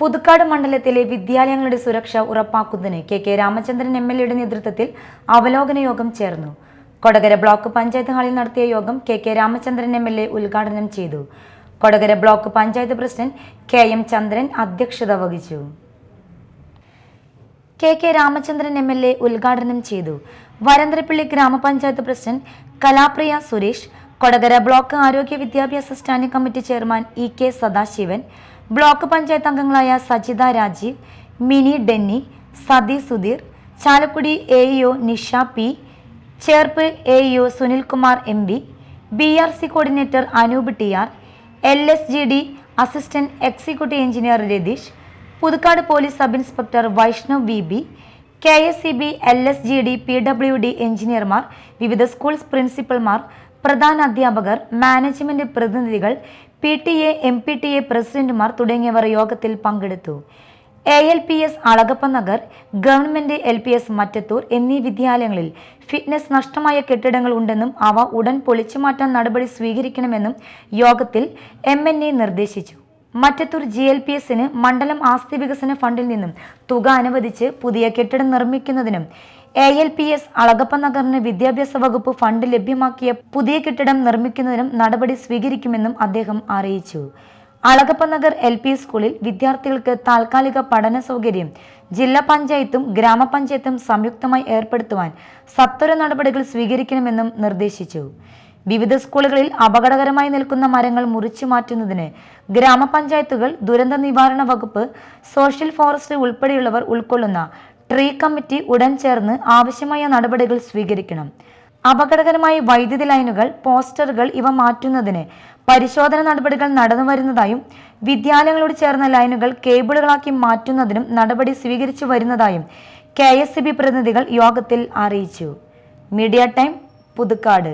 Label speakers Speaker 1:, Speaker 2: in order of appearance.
Speaker 1: പുതുക്കാട് മണ്ഡലത്തിലെ വിദ്യാലയങ്ങളുടെ സുരക്ഷ ഉറപ്പാക്കുന്നതിന് K K Ramachandran M L എയുടെ നേതൃത്വത്തിൽ അവലോകന യോഗം ചേർന്നു. കൊടകര ബ്ലോക്ക് പഞ്ചായത്ത് ഹാളിൽ നടത്തിയ യോഗം K K Ramachandran M L A ഉദ്ഘാടനം ചെയ്തു. Kodakara block panchayat president K M Chandran അധ്യക്ഷത വഹിച്ചു. K K Ramachandran M L A ഉദ്ഘാടനം ചെയ്തു. വരന്തരപ്പള്ളി ഗ്രാമപഞ്ചായത്ത് പ്രസിഡന്റ് കലാപ്രിയ സുരേഷ് കൊടകര ബ്ലോക്ക് ആരോഗ്യ വിദ്യാഭ്യാസ standing committee chairman E K Sadasivan block panchayat അംഗങ്ങളായ Sajitha Rajeev Mini Denny Sathi Sudheer Chalakudy A EO Nisha P Cherpu A EO Sunilkumar M B B R C coordinator Anoop T R L S G D assistant executive engineer Ratheesh Puthukkad police sub inspector Vaishnav V B K S C B L S G D P W D എഞ്ചിനീയർമാർ വിവിധ schools പ്രിൻസിപ്പൽമാർ പ്രധാന അധ്യാപകർ management പ്രതിനിധികൾ P T A M P T A പ്രസിഡന്റുമാർ തുടങ്ങിയവർ യോഗത്തിൽ പങ്കെടുത്തു. A L P S Alakappa Nagar government L P S Mattathur എന്നീ വിദ്യാലയങ്ങളിൽ ഫിറ്റ്നസ് നഷ്ടമായ കെട്ടിടങ്ങൾ ഉണ്ടെന്നും അവ ഉടൻ പൊളിച്ചു മാറ്റാൻ നടപടി സ്വീകരിക്കണമെന്നും യോഗത്തിൽ എ നിർദ്ദേശിച്ചു. മറ്റത്തൂർ ജി എൽ പി എസിന് മണ്ഡലം ആസ്തി വികസന ഫണ്ടിൽ നിന്നും തുക അനുവദിച്ച് പുതിയ കെട്ടിടം നിർമ്മിക്കുന്നതിനും A L P S Alakappa നഗറിന് വിദ്യാഭ്യാസ വകുപ്പ് ഫണ്ട് ലഭ്യമാക്കിയ പുതിയ കെട്ടിടം നിർമ്മിക്കുന്നതിനും നടപടി സ്വീകരിക്കുമെന്നും അദ്ദേഹം അറിയിച്ചു. അളകപ്പ നഗർ എൽ പി സ്കൂളിൽ വിദ്യാർത്ഥികൾക്ക് താൽക്കാലിക പഠന സൗകര്യം ജില്ലാ പഞ്ചായത്തും ഗ്രാമപഞ്ചായത്തും സംയുക്തമായി ഏർപ്പെടുത്തുവാൻ സത്വര നടപടികൾ സ്വീകരിക്കണമെന്നും നിർദ്ദേശിച്ചു. വിവിധ സ്കൂളുകളിൽ അപകടകരമായി നിൽക്കുന്ന മരങ്ങൾ മുറിച്ചു മാറ്റുന്നതിന് ഗ്രാമപഞ്ചായത്തുകൾ ദുരന്ത നിവാരണ വകുപ്പ് സോഷ്യൽ ഫോറസ്റ്റ് ഉൾപ്പെടെയുള്ളവർ ഉൾക്കൊള്ളുന്ന ട്രീ കമ്മിറ്റി ഉടൻ ചേർന്ന് ആവശ്യമായ നടപടികൾ സ്വീകരിക്കണം. അപകടകരമായ വൈദ്യുതി ലൈനുകൾ പോസ്റ്ററുകൾ ഇവ മാറ്റുന്നതിന് പരിശോധന നടപടികൾ നടന്നു വരുന്നതായും വിദ്യാലയങ്ങളോട് ചേർന്ന ലൈനുകൾ കേബിളുകളാക്കി മാറ്റുന്നതിനും നടപടി സ്വീകരിച്ചു വരുന്നതായും കെ എസ് പ്രതിനിധികൾ യോഗത്തിൽ അറിയിച്ചു. Media time Puthukkad.